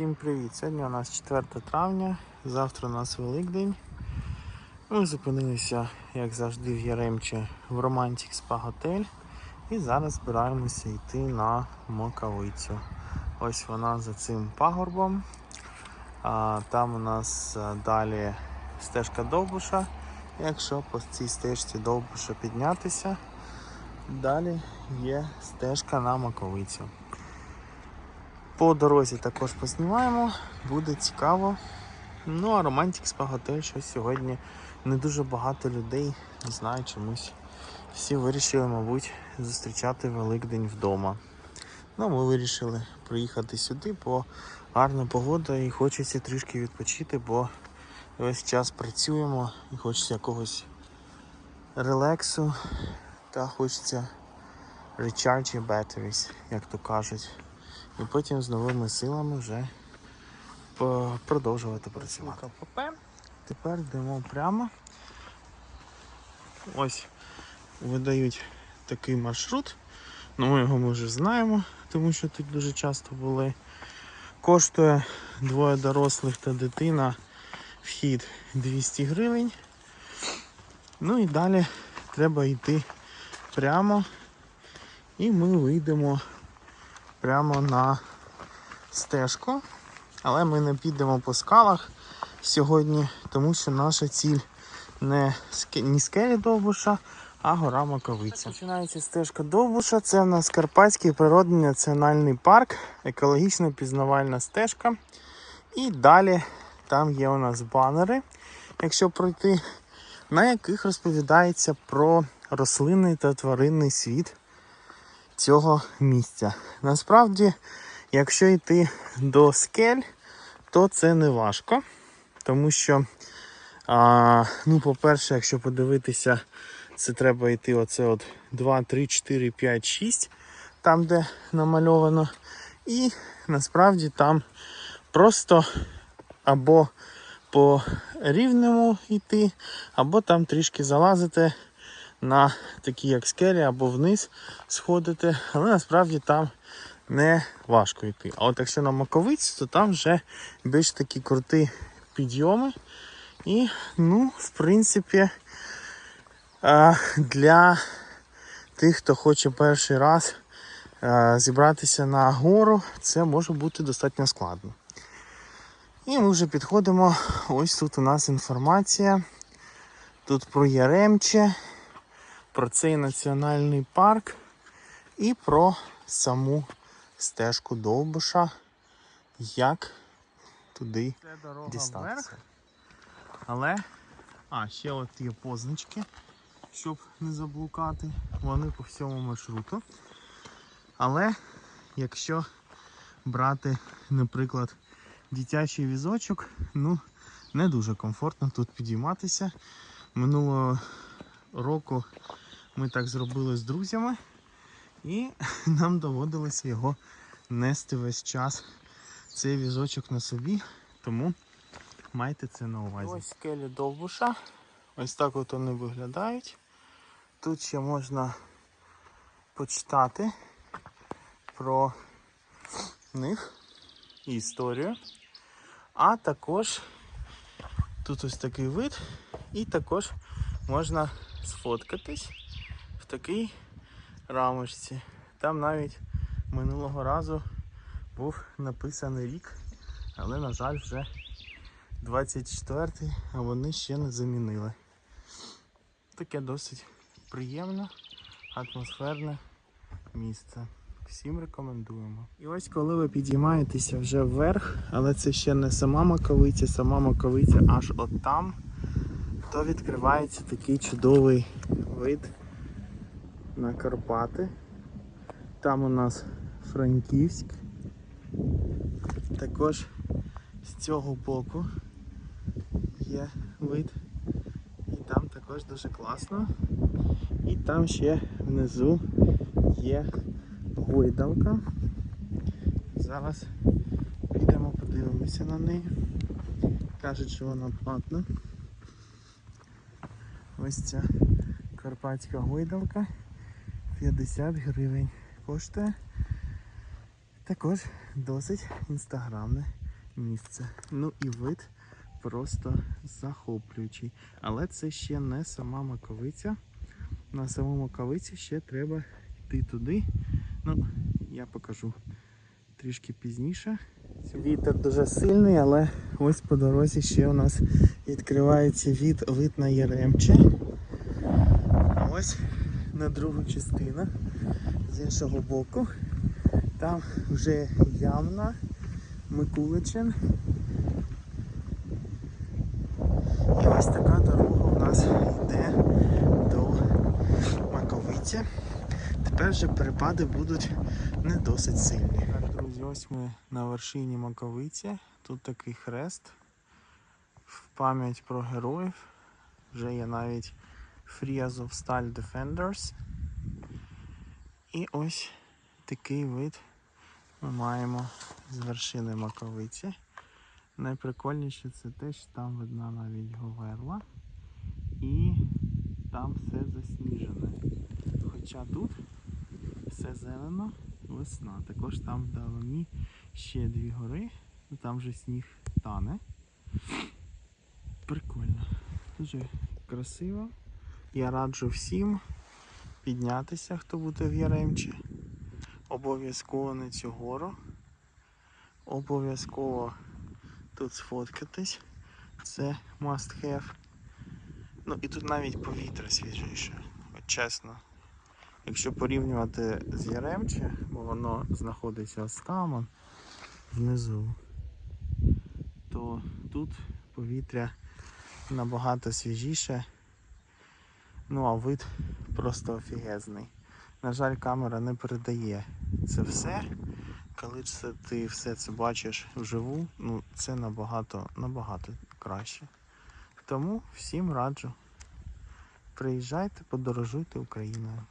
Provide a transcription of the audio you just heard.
Всім привіт! Сьогодні у нас 4 травня, завтра у нас Великдень. Ми зупинилися, як завжди, в Яремче в Romantic Spa Hotel. І зараз збираємося йти на Моковицю. Ось вона за цим пагорбом. А, там у нас а, далі стежка Довбуша. Якщо по цій стежці Довбуша піднятися, далі є стежка на Маковицю. По дорозі також познімаємо, буде цікаво. Ну а Romantic Spa що сьогодні не дуже багато людей, не знаю чомусь. Всі вирішили, мабуть, зустрічати Великдень вдома. Ну, ми вирішили приїхати сюди, бо гарна погода і хочеться трішки відпочити, бо весь час працюємо і хочеться якогось релексу та хочеться recharge your batteries, як то кажуть і потім з новими силами вже продовжувати працювати. Тепер йдемо прямо. Ось видають такий маршрут. Ну, ми його ми вже знаємо, тому що тут дуже часто були. Коштує двоє дорослих та дитина вхід 200 гривень. Ну і далі треба йти прямо. І ми вийдемо прямо на стежку. Але ми не підемо по скалах сьогодні, тому що наша ціль не ні скелі Довбуша, а гора Маковиця. Починається стежка Довбуша. Це в нас Карпатський природний національний парк, екологічно пізнавальна стежка. І далі там є у нас банери, якщо пройти, на яких розповідається про рослинний та тваринний світ цього місця. Насправді, якщо йти до скель, то це не важко, тому що, а, ну, по-перше, якщо подивитися, це треба йти оце от 2, 3, 4, 5, 6, там, де намальовано. І насправді там просто або по рівному йти, або там трішки залазити на такі як скелі або вниз сходити, але насправді там не важко йти. А от якщо на Маковиці, то там вже більш такі круті підйоми. І, ну, в принципі, для тих, хто хоче перший раз зібратися на гору, це може бути достатньо складно. І ми вже підходимо. Ось тут у нас інформація. Тут про Яремче, про цей національний парк і про саму стежку Довбуша, як туди дістатися. Але, а, ще от є позначки, щоб не заблукати. Вони по всьому маршруту. Але якщо брати, наприклад, дитячий візочок, ну, не дуже комфортно тут підійматися. Минулого року ми так зробили з друзями, і нам доводилося його нести весь час цей візочок на собі, тому майте це на увазі. Ось скелі довбуша. Ось так от вони виглядають. Тут ще можна почитати про них і історію. А також тут ось такий вид, і також можна сфоткатись такій рамочці. Там навіть минулого разу був написаний рік, але, на жаль, вже 24-й, а вони ще не замінили. Таке досить приємне, атмосферне місце. Всім рекомендуємо. І ось коли ви підіймаєтеся вже вверх, але це ще не сама маковиця, сама маковиця аж от там, то відкривається такий чудовий вид на Карпати. Там у нас Франківськ. Також з цього боку є вид. І там також дуже класно. І там ще внизу є гойдалка. Зараз підемо подивимося на неї. Кажуть, що вона платна. Ось ця карпатська гойдалка 50 гривень коштує. Також досить інстаграмне місце. Ну і вид просто захоплюючий. Але це ще не сама маковиця. На саму маковиці ще треба йти туди. Ну, я покажу трішки пізніше. Вітер дуже сильний, але ось по дорозі ще у нас відкривається від, вид на Яремче. Ось на другу частину з іншого боку. Там вже Ямна, Микуличин. І ось така дорога у нас йде до Маковиці. Тепер вже перепади будуть не досить сильні. Так, друзі, ось ми на вершині Маковиці. Тут такий хрест в пам'ять про героїв. Вже є навіть Free Azovstal Defenders. І ось такий вид ми маємо з вершини Маковиці. Найприкольніше це те, що там видна навіть Говерла. І там все засніжене. Хоча тут все зелено, весна. Також там вдалині ще дві гори, там вже сніг тане. Прикольно. Дуже красиво. Я раджу всім піднятися, хто буде в Яремчі. Обов'язково на цю гору. Обов'язково тут сфоткатись. Це must have. Ну і тут навіть повітря свіжіше. От чесно. Якщо порівнювати з Яремче, бо воно знаходиться ось там внизу, то тут повітря набагато свіжіше. Ну а вид просто офігезний. На жаль, камера не передає це все. Коли це ти все це бачиш вживу, ну це набагато, набагато краще. Тому всім раджу. Приїжджайте, подорожуйте Україною.